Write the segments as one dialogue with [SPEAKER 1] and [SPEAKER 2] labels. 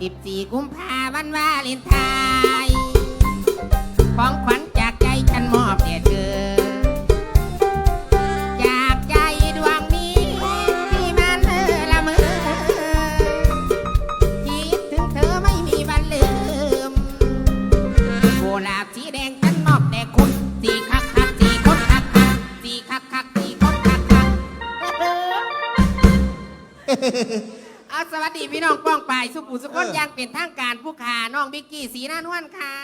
[SPEAKER 1] 14กุมภาวันวาเลนไทน์ของขวัญจากใจฉันมอบแด่เธอ จากใจดวงนี้ที่มันเธอละเมอคิดถึงเธอไม่มีวันลืมโบลาบสีแดงฉันมอบแด่คุณสีคักคักสีคนคักคักสีคักคักสีคนคักคัก สวัสดีพี่น้องป้องปายสุขุสุขน
[SPEAKER 2] เออ
[SPEAKER 1] อยังเป็นทางการผู้ขาน้องบิกกี้สีหน้านวลค่ะ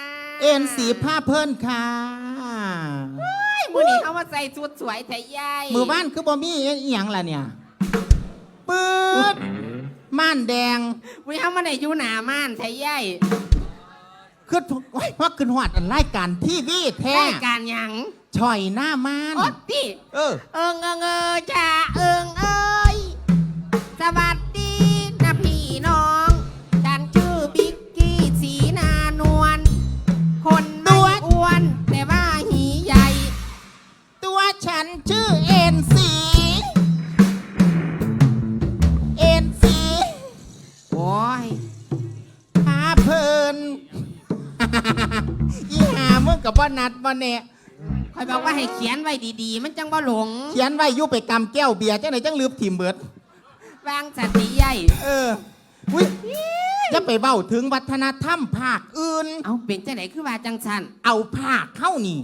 [SPEAKER 2] เอ็นสีผ้าเพิ่นค่ะ
[SPEAKER 1] เฮ้ยมือนี้เขามาใส่ชุดสวยแต่ใหญ่
[SPEAKER 2] มือบ้านคือบ่มีอหย่างล่ะเนี่ยปื๊ดม่านแดง
[SPEAKER 1] วิเขามาในยูหนาม่านแต่ใหญ่
[SPEAKER 2] คือโอ้ยว่าขึ้นหอดอันรายการทีวีแท้
[SPEAKER 1] ได้การหยัง
[SPEAKER 2] ช่อยหน้าม่าน
[SPEAKER 1] โอ๊ยพี่
[SPEAKER 2] เออ
[SPEAKER 1] เอิงเอิงเออจ่าเอิง ฉันชื่อ
[SPEAKER 2] เอ็นสี เอ็นสี
[SPEAKER 1] โอ้ย
[SPEAKER 2] ผ้าเพิ่นอีหามึงกับบ่นัดบ่แน่
[SPEAKER 1] คอยบอกว่าให้เขียนไว้ดีๆ มันจังบ่หลง
[SPEAKER 2] เขียนไว้อยู่ไปกำแก้วเบียร์จังไหนจังลืมถิ่มเบิด
[SPEAKER 1] วางสติใหญ่
[SPEAKER 2] เอออุ้ยจะไปเบ้าถึงวัฒนธรรมภาคอื่น
[SPEAKER 1] เอาเป็นจังไหนคือว่าจังสัน
[SPEAKER 2] เอาภาคเข้านี่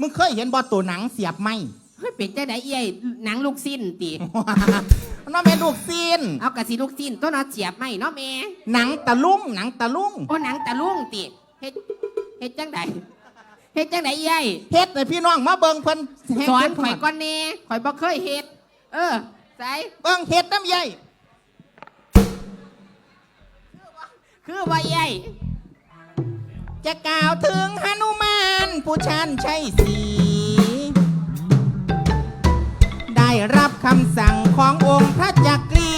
[SPEAKER 2] มึงเคยเห็นบอตัวหนังเสียบไหม
[SPEAKER 1] เฮ้ยเป็นจังไหนใหญ่หนังลูกสิ้นติ
[SPEAKER 2] น้องแม่ลูกซีน
[SPEAKER 1] เอากระสีลูกสิ้นต้นเอาเสียบไหมเนาะแม่
[SPEAKER 2] หนังตะลุงหนังตะลุง
[SPEAKER 1] โอ้หนังตะลุงติเฮ็ดเฮ็ดจังไดเฮ็ดจังไดใหญ่
[SPEAKER 2] เฮ็ดให้พี่น้องมาเบิ่งเพิ่นแฮก
[SPEAKER 1] สอน
[SPEAKER 2] เพิ่
[SPEAKER 1] ข่อยก่อนแน่ข่อยบ่เคยเฮ็ด เออใส่
[SPEAKER 2] เบิ่งเฮ็ดน้ำใหญ่
[SPEAKER 1] คือว่าใหญ่
[SPEAKER 2] จะกล่าวถึงหนุมานผู้ชันใช่สี คำสั่งขององค์พระจักรี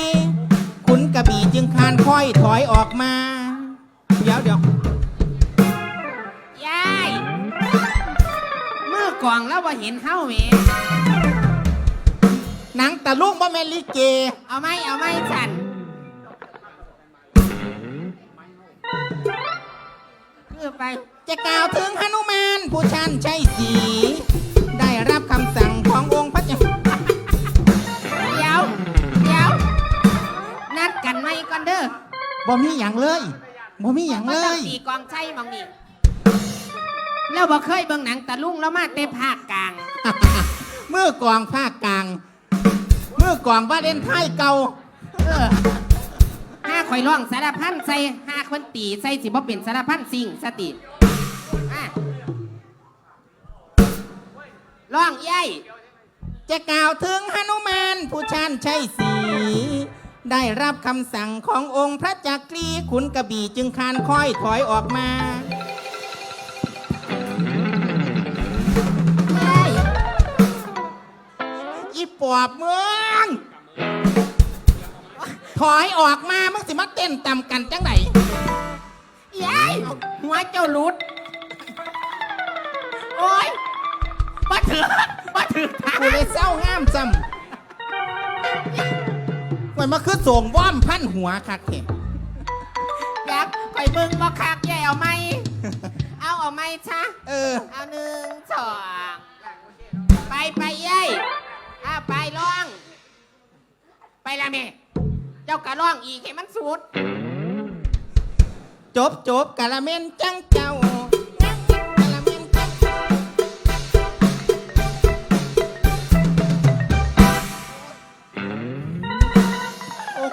[SPEAKER 2] ขุนกระบี่จึงคานค่อยถอยออกมา เดี๋ยวเดี๋ยว
[SPEAKER 1] ใหญ่มือกล่องแล้วบ่เห็นเฮาแหม
[SPEAKER 2] หนังตะลุงบ่แม่นลิเก
[SPEAKER 1] เอาไหมเอาไหมฉัน คือไป
[SPEAKER 2] จะกล่าวถึงหนุมานผู้ชันใช่สี ได้รับคำสั่งขององ
[SPEAKER 1] กันไหมก่อนเด้อ
[SPEAKER 2] บ่มีอย่างเลยบ่มีอย่าง
[SPEAKER 1] มั
[SPEAKER 2] เล
[SPEAKER 1] ต้อง
[SPEAKER 2] ย
[SPEAKER 1] ตีกองใช่มองนี่เราบ่เคยเบิ่งหนังตะลุงแล้วมาเตะภาคกลาง
[SPEAKER 2] เมื่อกองภาคกลาง เมื่อกองว่าเล่นไทยเก่า
[SPEAKER 1] เออห้าข่อยร้องสารพันใส่ห้าคนตีใส่สิบ่เป็นสารพันสิ่งสติอะร้องยัย
[SPEAKER 2] จะกล่าวถึงหนุมานผู้ชันใช่สี ได้รับคำสั่งขององค์พระจักรีขุนกระบี่จึงคานค่อยถอยออกมา
[SPEAKER 1] ยัย
[SPEAKER 2] อีปอบเมืองถอยออกมามึงสิมาเต้นต่ำกันจังไหน
[SPEAKER 1] ยัยหัวเจ้าหลุด โอ้ยมาถือมาถือทาง
[SPEAKER 2] กูเลยเศร้าห้ามจำ ไว้มาคือส่งว่อมพันหัวคักเถอะ
[SPEAKER 1] ยักข่อยเบิ่งบ่คักยัยเอาไหม เอาเอาไหมชะ
[SPEAKER 2] เออ
[SPEAKER 1] เอาหนึ่งสองไปไปเย้ยอ้าไปร้อง ไปละแม่ เจ้ากะร้องอีกให้มันสุด
[SPEAKER 2] จบจบกะละเมนจังเจ้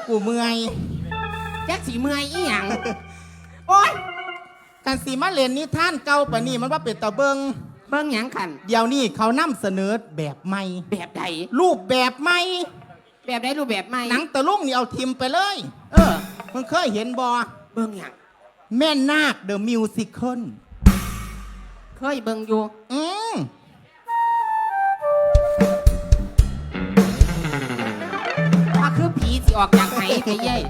[SPEAKER 2] กูเมื่อย
[SPEAKER 1] แจ็คสีเมื่อยอีหยังโอ๊ย
[SPEAKER 2] กันสีมาเล่นนี่ท่านเก่าปะนี่มันว่าเป็นตะเบิง
[SPEAKER 1] เบิ่งหยังขัน
[SPEAKER 2] เดี๋ยวนี้เขานำเสนอแบบใหม่
[SPEAKER 1] แบบใด
[SPEAKER 2] รูปแบบใหม่
[SPEAKER 1] แบบใดรูปแบบใหม่
[SPEAKER 2] หนังตะลุงนี่เอาทิมไปเลย
[SPEAKER 1] เออ
[SPEAKER 2] มึงเคยเห็นบอ
[SPEAKER 1] เบิ่งหยัง
[SPEAKER 2] แม่นาคเดอะมิวสิคล
[SPEAKER 1] เคยเบิ่งอยู่
[SPEAKER 2] อืม
[SPEAKER 1] อผีสิออกจากไหไปเย้ย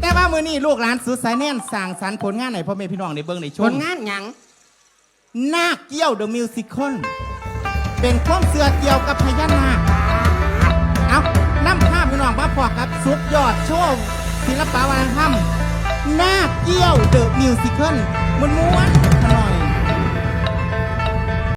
[SPEAKER 2] แต่ว่ามือนี้ลูกหลานสุดสายแน่นสั่งสรรค์ผลงานไหนพ่อแม่พี่น้องในเบิ้งในช
[SPEAKER 1] ผ
[SPEAKER 2] ม
[SPEAKER 1] ลงานหยัง
[SPEAKER 2] นาคเกี่ยวเดอะมิวสิคลเป็นความเสือเกี่ยวกับพญานาคเอานำภาพพี่น้องมาพอกับสุดยอดโชว์ศิลปะวัฒนธรรมนาคเยี่ยวเดอะมิวสิคลมวนม้วนๆ